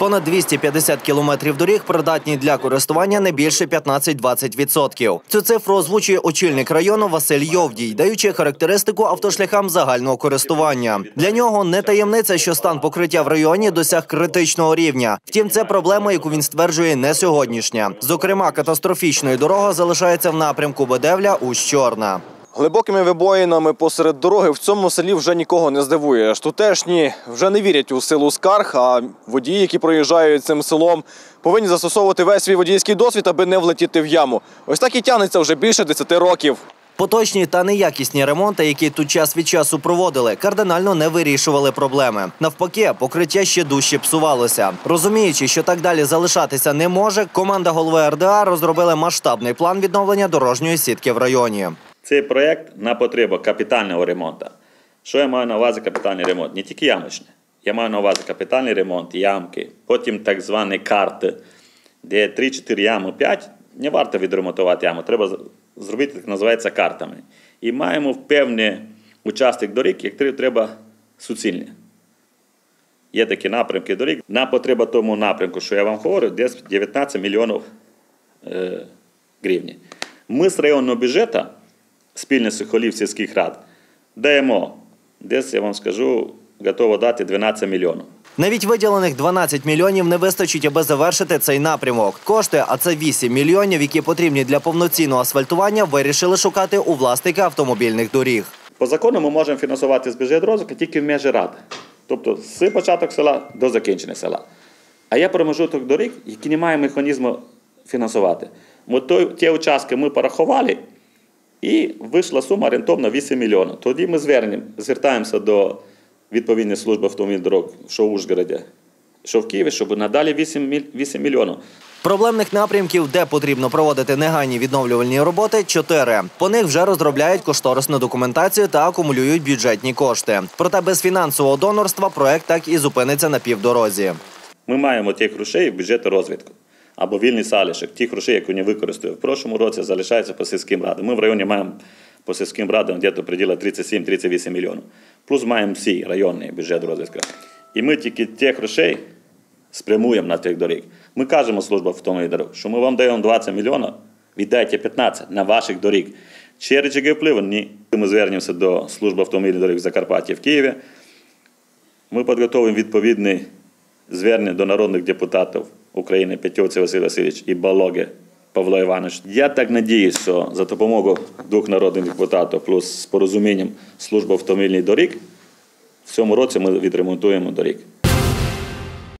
понад 250 кілометрів доріг придатні для користування не більше 15-20%. Цю цифру озвучує очільник району Василь Йовдій, даючи характеристику автошляхам загального користування. Для нього не таємниця, що стан покриття в районі досяг критичного рівня. Втім, це проблема, яку він стверджує, не сьогоднішня. Зокрема, катастрофічною дорога залишається в напрямку Бедевля у Чорна. Глибокими вибоїнами посеред дороги в цьому селі вже нікого не здивуєш. Тутешні вже не вірять у силу скарг, а водії, які проїжджають цим селом, повинні застосовувати весь свій водійський досвід, аби не влетіти в яму. Ось так і тягнеться вже більше 10 років. Поточні та неякісні ремонти, які тут час від часу проводили, кардинально не вирішували проблеми. Навпаки, покриття ще дужче псувалося. Розуміючи, що так далі залишатися не може, команда голови РДА розробила масштабний план відновлення дорожньої сітки в районі. Цей проєкт на потребу капітального ремонту. Що я маю на увазі капітальний ремонт? Не тільки ямочний. Я маю на увазі капітальний ремонт, ямки, потім так звані карти, де 3-4 ями, 5, не варто відремонтувати яму, треба зробити, так називається, картами. І маємо певний участок доріг, який треба суцільні. Є такі напрямки доріг. На потреба тому напрямку, що я вам говорю, десь 19 мільйонів е, гривень. Ми з районного бюджету, спільно з Сухолів сільських рад, даємо, десь, я вам скажу, готово дати 12 мільйонів. Навіть виділених 12 мільйонів не вистачить, аби завершити цей напрямок. Кошти, а це 8 мільйонів, які потрібні для повноцінного асфальтування, вирішили шукати у власника автомобільних доріг. По закону ми можемо фінансувати з бюджету розвитку тільки в межі ради. Тобто з початок села до закінчення села. А є промежуток доріг, які не мають механізму фінансувати. От той, ті участки ми порахували, і вийшла сума орієнтовно 8 мільйонів. Тоді ми звернемо, звертаємося до відповідної служби автомобільних дорог, що в Ужгороді, що в Києві, щоб надалі 8, міль- 8 мільйонів. Проблемних напрямків, де потрібно проводити негайні відновлювальні роботи, чотири. По них вже розробляють кошторисну документацію та акумулюють бюджетні кошти. Проте без фінансового донорства проект так і зупиниться на півдорозі. Ми маємо тих грошей в бюджеті розвитку або вільний залишок, ті гроші, які не використовують. В прошлому році залишаються по сільським радам. Ми в районі маємо по сільським радам десь приділа 37-38 мільйонів. Плюс маємо всі районний бюджет розвитку. І ми тільки тих грошей спрямуємо на тих доріг. Ми кажемо служба автомобільних дорог, що ми вам даємо 20 мільйонів, віддайте 15 на ваших доріг. Чи речаги впливу? Ні. Ми звернемося до служби автомобільних доріг в Закарпатті в Києві. Ми підготовимо відповідне звернення до народних депутатів України Петьовці Василь Васильович і Балоги Павло Іванович. Я так надіюсь, що за допомогою двох народних депутатів плюс з порозумінням служби автомобільних доріг в цьому році ми відремонтуємо доріг.